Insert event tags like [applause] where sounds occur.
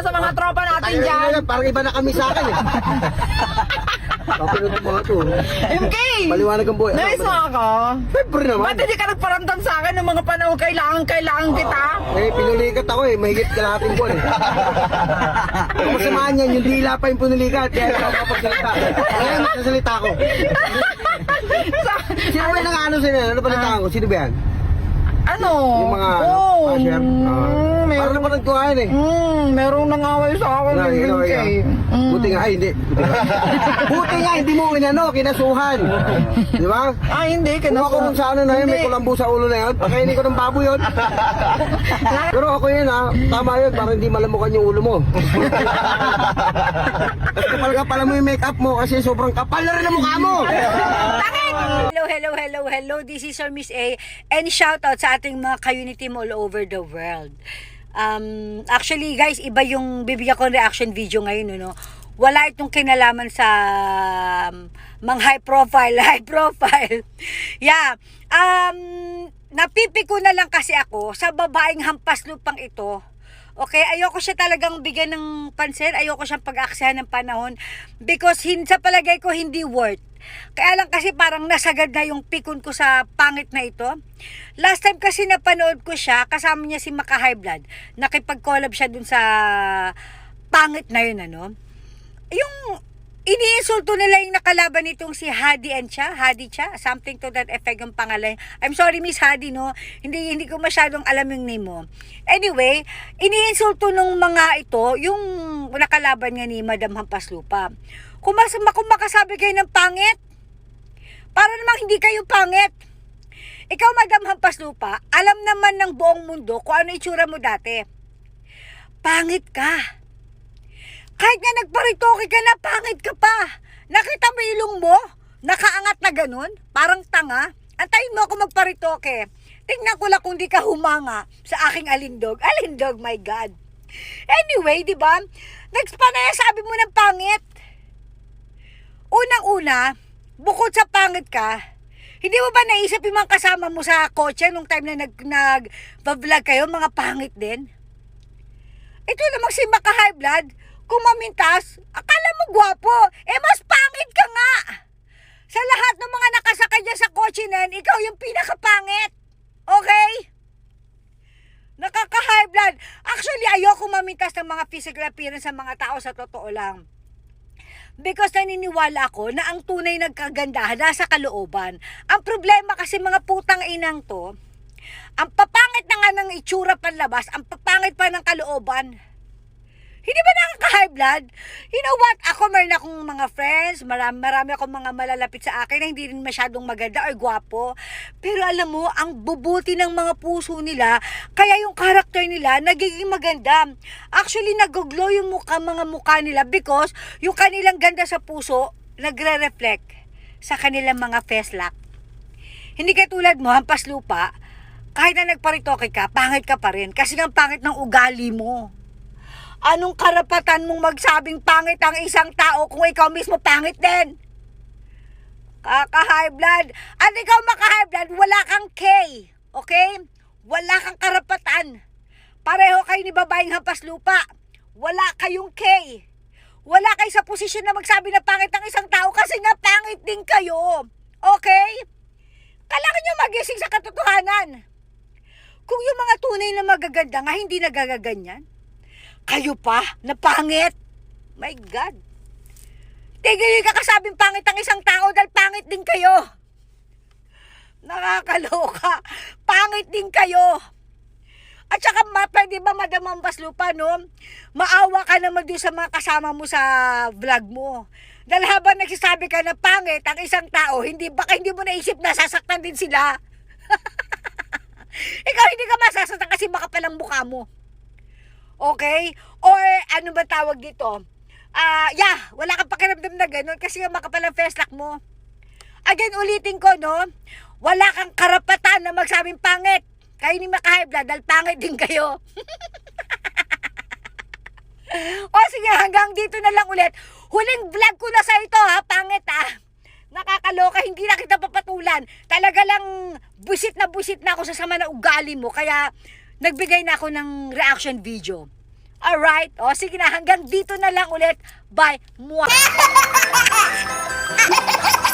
sa mga tropa natin Tayo dyan. yan, parang iba na kami sa akin eh. Kapinot mo mga to. MK! Maliwanag ang buhay. Ano? mo ako. Siyempre naman. Ba't hindi ka nagparamdam sa akin ng mga panahon kailangan, kailangan kita? Eh, pinulikat ako eh. Mahigit kalahating buwan eh. Kung masamahan yan, yung dila pa yung pinulikat. Kaya ako kapagsalita. Kaya magsasalita ako. Sino ba yung ano sila? Ano ba natakan ko? Sino ba yan? Ano? Yung mga ano, oh, cashier. Ah, meron, Parang naman nagtuhayan eh. mm, merong nangaway sa akin. Ng ikaw, MK. ikaw. Mm. Buti nga, ay hindi. Buti nga. [laughs] Buti nga, hindi mo inano, kinasuhan. Di ba? Ah, hindi. Kung Kinaso. ako rin sa ano na yun, may kulambo sa ulo na yun, pakainin ko ng baboy yun. [laughs] Pero ako yun ha, tama yun, para hindi malamukan yung ulo mo. [laughs] Tapos kapal kapal mo yung makeup mo kasi sobrang kapal na rin ang mukha mo. Hello, hello, hello, hello. This is Sir Miss A. And shout out sa ating mga ka-unity mo all over the world. Um, actually, guys, iba yung bibigyan ko reaction video ngayon, no? Wala itong kinalaman sa um, mga high profile, [laughs] high profile. yeah. Um, napipiko na lang kasi ako sa babaeng hampas lupang ito. Okay, ayoko siya talagang bigyan ng pansin, ayoko siyang pag-aksayan ng panahon because hin sa palagay ko hindi worth. Kaya lang kasi parang nasagad na yung pikon ko sa pangit na ito. Last time kasi napanood ko siya, kasama niya si Maka High Blood. Nakipag-collab siya dun sa pangit na yun, ano. Yung iniinsulto nila yung nakalaban nitong si Hadi and siya, Hadi siya, something to that effect yung pangalan. I'm sorry Miss Hadi no, hindi hindi ko masyadong alam yung name mo. Anyway, iniinsulto nung mga ito yung nakalaban nga ni Madam Hampaslupa. Kung, mas, kung makasabi kayo ng pangit, para namang hindi kayo pangit. Ikaw, Madam Hampaslupa, alam naman ng buong mundo kung ano itsura mo dati. Pangit ka. Kahit nga nagparitoke ka na, pangit ka pa. Nakita mo ilong mo? Nakaangat na ganun? Parang tanga? Antayin mo ako magparitoke. Tingnan ko lang kung di ka humanga sa aking alindog. Alindog, my God. Anyway, di ba? Nagpanaya sabi mo ng pangit. Unang-una, bukod sa pangit ka, hindi mo ba naisip yung mga kasama mo sa kotse nung time na nag, nag vlog kayo, mga pangit din? Ito namang si Maka High Blood, kung mamintas, akala mo gwapo, eh mas pangit ka nga. Sa lahat ng mga nakasakay dyan sa kotse na ikaw yung pinakapangit. Okay? Nakaka-high blood. Actually, ayoko mamintas ng mga physical appearance sa mga tao sa totoo lang. Because naniniwala ako na ang tunay nagkagandahan nasa kalooban. Ang problema kasi mga putang inang to, ang papangit na nga ng itsura panlabas, ang papangit pa ng kalooban. Hindi ba nakaka-high blood? You know what? Ako meron akong mga friends, marami, marami akong mga malalapit sa akin na hindi rin masyadong maganda or gwapo. Pero alam mo, ang bubuti ng mga puso nila, kaya yung karakter nila nagiging maganda. Actually, nag-glow yung mukha, mga mukha nila because yung kanilang ganda sa puso, nagre-reflect sa kanilang mga feslak. Hindi katulad mo, hampas lupa, kahit na nagparitoke ka, pangit ka pa rin. Kasi nga pangit ng ugali mo. Anong karapatan mong magsabing pangit ang isang tao kung ikaw mismo pangit din? Kaka-high blood. At ikaw maka-high blood, wala kang K. Okay? Wala kang karapatan. Pareho kayo ni babaeng hampas lupa. Wala kayong K. Wala kayo sa posisyon na magsabi na pangit ang isang tao kasi nga pangit din kayo. Okay? Kailangan nyo magising sa katotohanan. Kung yung mga tunay na magaganda nga hindi nagagaganyan, kayo pa na pangit. My God. Tigil yung kakasabing pangit ang isang tao dahil pangit din kayo. Nakakaloka. Pangit din kayo. At saka, ma, pwede ba madamang lupa, no? Maawa ka naman doon sa mga kasama mo sa vlog mo. Dahil habang nagsasabi ka na pangit ang isang tao, hindi, baka hindi mo naisip na sasaktan din sila. [laughs] Ikaw hindi ka masasaktan kasi baka palang mukha mo. Okay? Or ano ba tawag dito? Ah, yeah, wala kang pakiramdam na ganun kasi nga makapal ang feslak mo. Again, ulitin ko, no? Wala kang karapatan na magsabing pangit. Kayo ni Makahibla dahil pangit din kayo. [laughs] o sige, hanggang dito na lang ulit. Huling vlog ko na sa ito ha, pangit ha. Nakakaloka, hindi na kita papatulan. Talaga lang busit na busit na ako sa sama na ugali mo. Kaya nagbigay na ako ng reaction video. Alright, o sige na, hanggang dito na lang ulit. Bye! Mwah! [laughs]